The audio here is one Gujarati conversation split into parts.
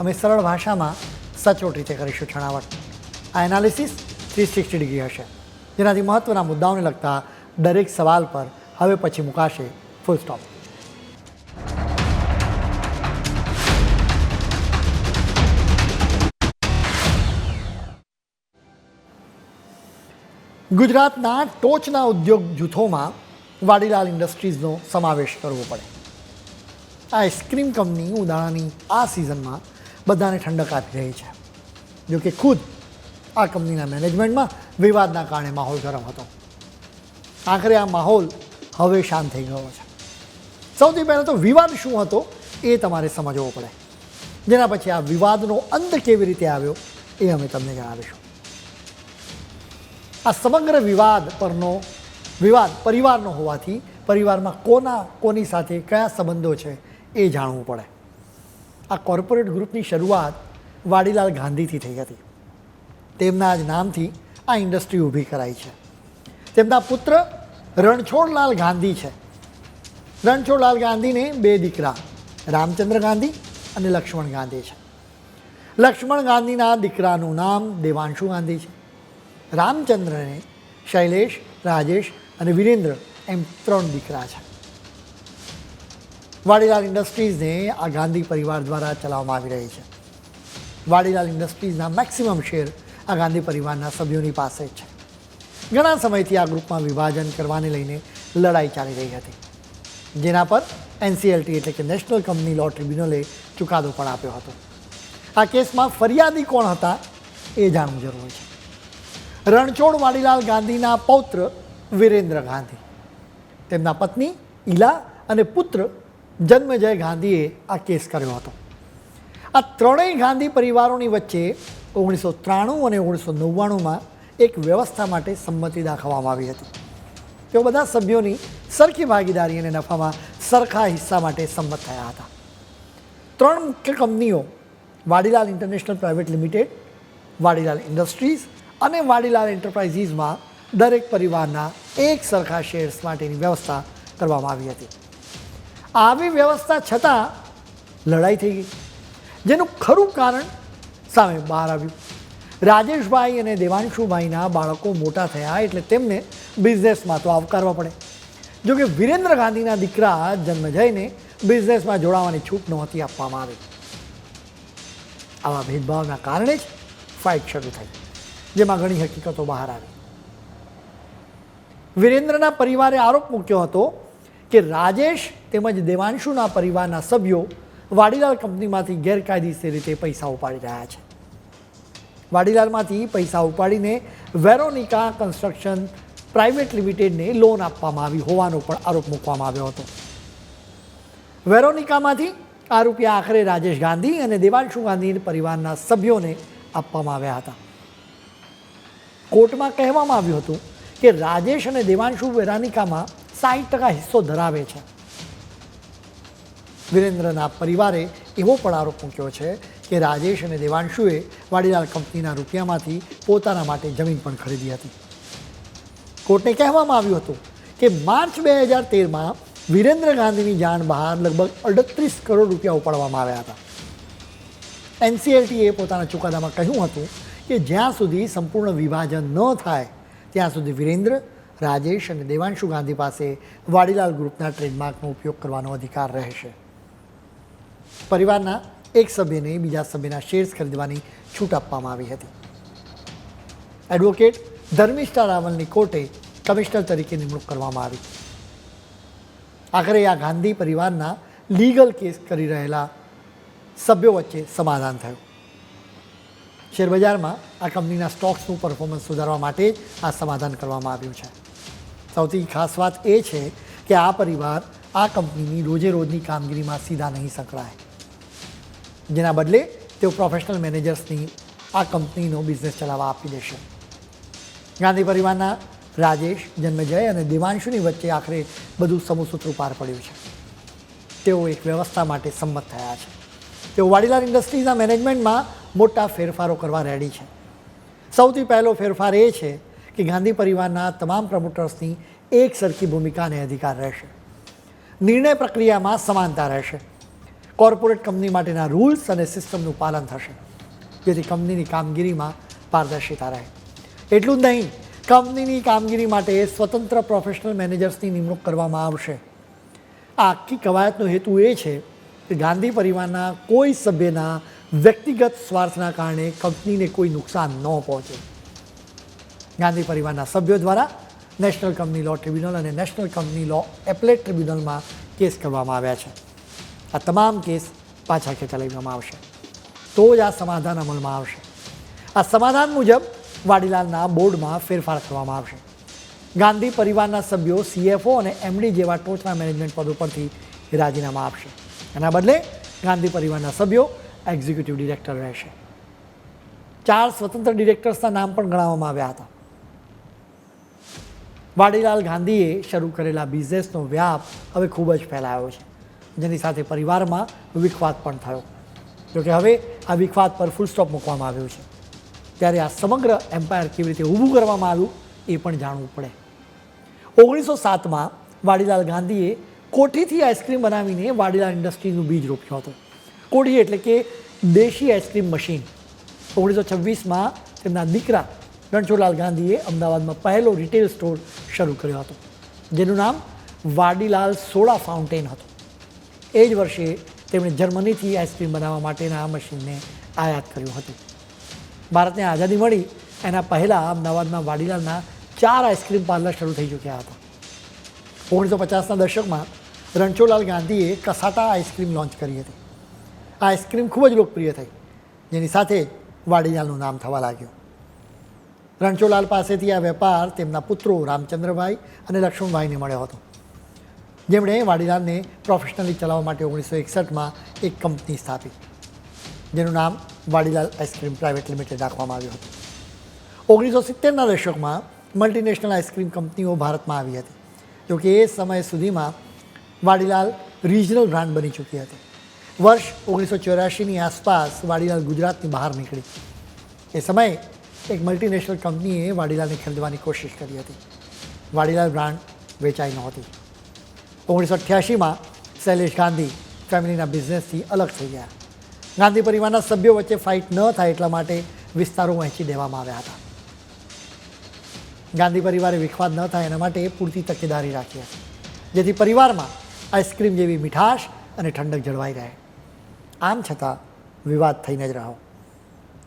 અમે સરળ ભાષામાં સચોટ રીતે કરીશું છણાવટ. આ એનાલિસિસ થ્રી સિક્સટી ડિગ્રી હશે. જેનાથી મહત્ત્વના મુદ્દાઓને લગતા દરેક સવાલ પર હવે પછી મુકાશે ફૂલ સ્ટોપ ગુજરાતના ટોચના ઉદ્યોગ જૂથોમાં વાડીલાલ ઇન્ડસ્ટ્રીઝનો સમાવેશ કરવો પડે. આઈસ્ક્રીમ કંપની ઉદાહરણની આ સિઝનમાં બધાને ઠંડક આપી રહી છે. જો કે ખુદ આ કંપનીના મેનેજમેન્ટમાં વિવાદના કારણે માહોલ ગરમ હતો. આખરે આ માહોલ હવે શાંત થઈ ગયો છે. સૌથી પહેલાં તો વિવાદ શું હતો એ તમારે સમજવો પડે. જેના પછી આ વિવાદનો અંત કેવી રીતે આવ્યો એ અમે તમને જણાવીશું. આ સમગ્ર વિવાદ પરનો વિવાદ પરિવારનો હોવાથી પરિવારમાં કોના કોની સાથે કયા સંબંધો છે એ જાણવું પડે. આ કોર્પોરેટ ગ્રુપની શરૂઆત વાડીલાલ ગાંધીથી થઈ હતી. તેમના જ નામથી આ ઇન્ડસ્ટ્રી ઊભી કરાઈ છે. તેમના પુત્ર રણછોડલાલ ગાંધી છે. રણછોડલાલ ગાંધીને બે દીકરા, રામચંદ્ર ગાંધી અને લક્ષ્મણ ગાંધી છે. લક્ષ્મણ ગાંધીના દીકરાનું નામ દેવાંશુ ગાંધી છે. રામચંદ્રને શૈલેષ, રાજેશ અને વિરેન્દ્ર એમ ત્રણ દીકરા છે. વાડીલાલ ઇન્ડસ્ટ્રીઝને આ ગાંધી પરિવાર દ્વારા ચલાવવામાં આવી રહી છે. વાડીલાલ ઇન્ડસ્ટ્રીઝના મેક્સિમમ શેર આ ગાંધી પરિવારના સભ્યોની પાસે છે. ઘણા સમયથી આ ગ્રુપમાં વિભાજન કરવાને લઈને લડાઈ ચાલી રહી હતી. જેના પર એનસીએલટી એટલે કે નેશનલ કંપની લો ટ્રિબ્યુનલે ચુકાદો પણ આપ્યો હતો. આ કેસમાં ફરિયાદી કોણ હતા એ જાણવું જરૂરી છે. રણછોડ વાડીલાલ ગાંધીના પૌત્ર વિરેન્દ્ર ગાંધી. તેમના પત્ની ઈલા અને પુત્ર જન્મજય ગાંધીએ આ કેસ કર્યો હતો. આ ત્રણેય ગાંધી પરિવારોની વચ્ચે ઓગણીસો ત્રાણું અને ઓગણીસો નવ્વાણુંમાં એક વ્યવસ્થા માટે સંમતિ દાખવવામાં આવી હતી. તેઓ બધા સભ્યોની સરખી ભાગીદારી અને નફામાં સરખા હિસ્સા માટે સંમત થયા હતા. ત્રણ મુખ્ય કંપનીઓ, Vadilal international private limited, Vadilal industries અને વાડીલાલ એન્ટરપ્રાઇઝીસમાં દરેક પરિવારના એક સરખા શેર્સ માટેની વ્યવસ્થા કરવામાં આવી હતી. આવી વ્યવસ્થા છતાં લડાઈ થઈ ગઈ. જેનું ખરું કારણ સામે બહાર આવ્યું. રાજેશભાઈ અને દેવાંશુભાઈના બાળકો મોટા થયા એટલે તેમને બિઝનેસમાં તો આવકારવા પડે. જોકે વિરેન્દ્ર ગાંધીના દીકરા જન્મ જઈને બિઝનેસમાં જોડાવાની છૂટ નહોતી આપવામાં આવી. આવા ભેદભાવના કારણે જ ફાઇટ શરૂ થઈ. જેમાં ઘણી હકીકતો બહાર આવી. વિરેન્દ્રના પરિવારે આરોપ મૂક્યો હતો કે રાજેશ તેમજ દેવાંશુના પરિવારના સભ્યો વાડીલાલ કંપનીમાંથી ગેરકાયદેસર રીતે પૈસા ઉપાડી રહ્યા છે. વાડીલાલમાંથી પૈસા ઉપાડીને વેરોનિકા કન્સ્ટ્રક્શન પ્રાઇવેટ લિમિટેડને લોન આપવામાં આવી હોવાનો પણ આરોપ મૂકવામાં આવ્યો હતો. વેરોનિકામાંથી આ રૂપિયા આખરે રાજેશ ગાંધી અને દેવાંશુ ગાંધી પરિવારના સભ્યોને આપવામાં આવ્યા હતા. કોર્ટમાં કહેવામાં આવ્યું હતું કે રાજેશ અને દેવાંશુ વેરાનિકામાં સાઠ ટકા હિસ્સો ધરાવે છે. વિરેન્દ્રના પરિવારે એવો પણ આરોપ મૂક્યો છે કે રાજેશ અને દેવાંશુએ વાડીલાલ કંપનીના રૂપિયામાંથી પોતાના માટે જમીન પણ ખરીદી હતી. કોર્ટને કહેવામાં આવ્યું હતું કે માર્ચ બે હજાર તેરમાં વિરેન્દ્ર ગાંધીની જાણ બહાર લગભગ અડત્રીસ કરોડ રૂપિયા ઉપાડવામાં આવ્યા હતા. એનસીએલટીએ પોતાના ચુકાદામાં કહ્યું હતું કે જ્યાં સુધી સંપૂર્ણ વિભાજન ન થાય, ત્યાં સુધી વિરેન્દ્ર રાજેશ અને દેવાંશુ ગાંધી પાસે વાડીલાલ ગ્રુપના ટ્રેડમાર્કનો ઉપયોગ કરવાનો અધિકાર રહેશે પરિવારના એક સભ્યને બીજા સભ્યના શેર્સ ખરીદવાની છૂટ આપવામાં આવી હતી. એડવોકેટ ધર્મિષ્ઠા રાવલની કોર્ટે કમિશનર તરીકે નિમણૂક કરવામાં આવી. આખરે આ ગાંધી પરિવારના લીગલ કેસ કરી રહેલા સભ્યો વચ્ચે સમાધાન થયું. શેરબજારમાં આ કંપનીના સ્ટોક્સનું પરફોર્મન્સ સુધારવા માટે આ સમાધાન કરવામાં આવ્યું છે. સૌથી ખાસ વાત એ છે કે આ પરિવાર આ કંપનીની રોજે રોજની કામગીરીમાં સીધા નહીં સંકળાય. જેના બદલે તેઓ પ્રોફેશનલ મેનેજર્સની આ કંપનીનો બિઝનેસ ચલાવવા આપી દેશે. ગાંધી પરિવારના રાજેશ, જન્મજય અને દેવાંશુની વચ્ચે આખરે બધું સમૂહસૂત્રું પાર પડ્યું છે. તેઓ એક વ્યવસ્થા માટે સંમત થયા છે. તેઓ વાડીલાલ ઇન્ડસ્ટ્રીઝના મેનેજમેન્ટમાં મોટા ફેરફારો કરવા રેડી છે. સૌથી પહેલો ફેરફાર એ છે કે ગાંધી પરિવારના તમામ પ્રમોટર્સની એક સરખી ભૂમિકા અને અધિકાર રહેશે. નિર્ણય પ્રક્રિયામાં સમાનતા રહેશે. કોર્પોરેટ કંપની માટેના રૂલ્સ અને સિસ્ટમનું પાલન થશે. જેથી કંપનીની કામગીરીમાં પારદર્શિતા રહે. એટલું જ નહીં, કંપનીની કામગીરી માટે સ્વતંત્ર પ્રોફેશનલ મેનેજર્સની નિમણૂક કરવામાં આવશે. આ આખી કવાયતનો હેતુ એ છે કે ગાંધી પરિવારના કોઈ સભ્યના વ્યક્તિગત સ્વાર્થના કારણે કંપનીને કોઈ નુકસાન ન પહોંચે. ગાંધી પરિવારના સભ્યો દ્વારા નેશનલ કંપની લો ટ્રિબ્યુનલ અને નેશનલ કંપની લો એપ્લેટ ટ્રિબ્યુનલમાં કેસ કરવામાં આવ્યા છે. આ તમામ કેસ પાછા ખેંચા લેવામાં આવશે. તો જ આ સમાધાન અમલમાં આવશે. આ સમાધાન મુજબ વાડીલાલના બોર્ડમાં ફેરફાર કરવામાં આવશે. ગાંધી પરિવારના સભ્યો સીએફઓ અને એમડી જેવા ટોચના મેનેજમેન્ટ પદ ઉપરથી રાજીનામા આપશે. એના બદલે ગાંધી પરિવારના સભ્યો એક્ઝિક્યુટિવ ડિરેક્ટર રહેશે. ચાર સ્વતંત્ર ડિરેક્ટર્સના નામ પણ ગણાવવામાં આવ્યા હતા. વાડીલાલ ગાંધીએ શરૂ કરેલા બિઝનેસનો વ્યાપ હવે ખૂબ જ ફેલાયો છે. જેની સાથે પરિવારમાં વિખવાદ પણ થયો. જોકે હવે આ વિખવાદ પર ફૂલ સ્ટોપ મૂકવામાં આવ્યો છે. ત્યારે આ સમગ્ર એમ્પાયર કેવી રીતે ઊભું કરવામાં આવ્યું એ પણ જાણવું પડે. ઓગણીસો સાતમાં વાડીલાલ ગાંધીએ કોઠીથી આઈસ્ક્રીમ બનાવીને વાડીલાલ ઇન્ડસ્ટ્રીનું બીજ રોપ્યો હતો. કોઠી એટલે કે દેશી આઈસ્ક્રીમ મશીન ઓગણીસો છવ્વીસમાં તેમના દીકરા રણછોડલાલ ગાંધીએ અમદાવાદમાં પહેલો રિટેલ સ્ટોર શરૂ કર્યો હતો, જેનું નામ વાડીલાલ સોડા ફાઉન્ટેન હતું. એ જ વર્ષે તેમણે જર્મનીથી આઈસ્ક્રીમ બનાવવા માટેના આ મશીનને આયાત કર્યું હતું. ભારતને આઝાદી મળી, એના પહેલાં અમદાવાદમાં વાડીલાલના ચાર આઈસ્ક્રીમ પાર્લર શરૂ થઈ ચૂક્યા હતા. ઓગણીસો પચાસના દશકમાં રણછોડલાલ ગાંધીએ કસાટા આઈસ્ક્રીમ લોન્ચ કરી હતી. આઈસ્ક્રીમ ખૂબ જ લોકપ્રિય થઈ, જેની સાથે વાડીલાલનું નામ થવા લાગ્યું. રણછોડલાલ પાસેથી આ વેપાર તેમના પુત્રો રામચંદ્રભાઈ અને લક્ષ્મણભાઈને મળ્યો હતો. જેમણે વાડીલાલને પ્રોફેશનલી ચલાવવા માટે ઓગણીસો એકસઠમાં એક કંપની સ્થાપી, જેનું નામ વાડીલાલ આઈસ્ક્રીમ પ્રાઇવેટ લિમિટેડ રાખવામાં આવ્યું હતું. ઓગણીસો સિત્તેરના દશકમાં મલ્ટીનેશનલ આઈસ્ક્રીમ કંપનીઓ ભારતમાં આવી હતી જોકે એ સમય સુધીમાં વાડીલાલ રિજનલ બ્રાન્ડ બની ચૂકી હતી. વર્ષ ઓગણીસો ચોર્યાસીની આસપાસ વાડીલાલ ગુજરાતની બહાર નીકળી. એ સમયે એક મલ્ટીનેશનલ કંપનીએ વાડીલાલને ખરીદવાની કોશિશ કરી હતી. વાડીલાલ બ્રાન્ડ વેચાઈ નહોતી. ઓગણીસો અઠ્યાસીમાં શૈલેષ ગાંધી ફેમિલીના બિઝનેસથી અલગ થઈ ગયા. ગાંધી પરિવારના સભ્યો વચ્ચે ફાઇટ ન થાય એટલા માટે વિસ્તારો વહેંચી દેવામાં આવ્યા હતા. ગાંધી પરિવારે વિખવાદ ન થાય એના માટે પૂરતી તકેદારી રાખી હતી. જેથી પરિવારમાં આઈસ્ક્રીમ જેવી મીઠાશ અને ઠંડક જળવાઈ રહે. આમ છતાં વિવાદ થઈને જ રહ્યો.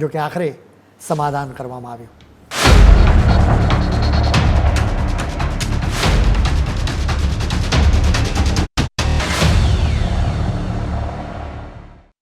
જોકે આખરે સમાધાન કરવામાં આવ્યું.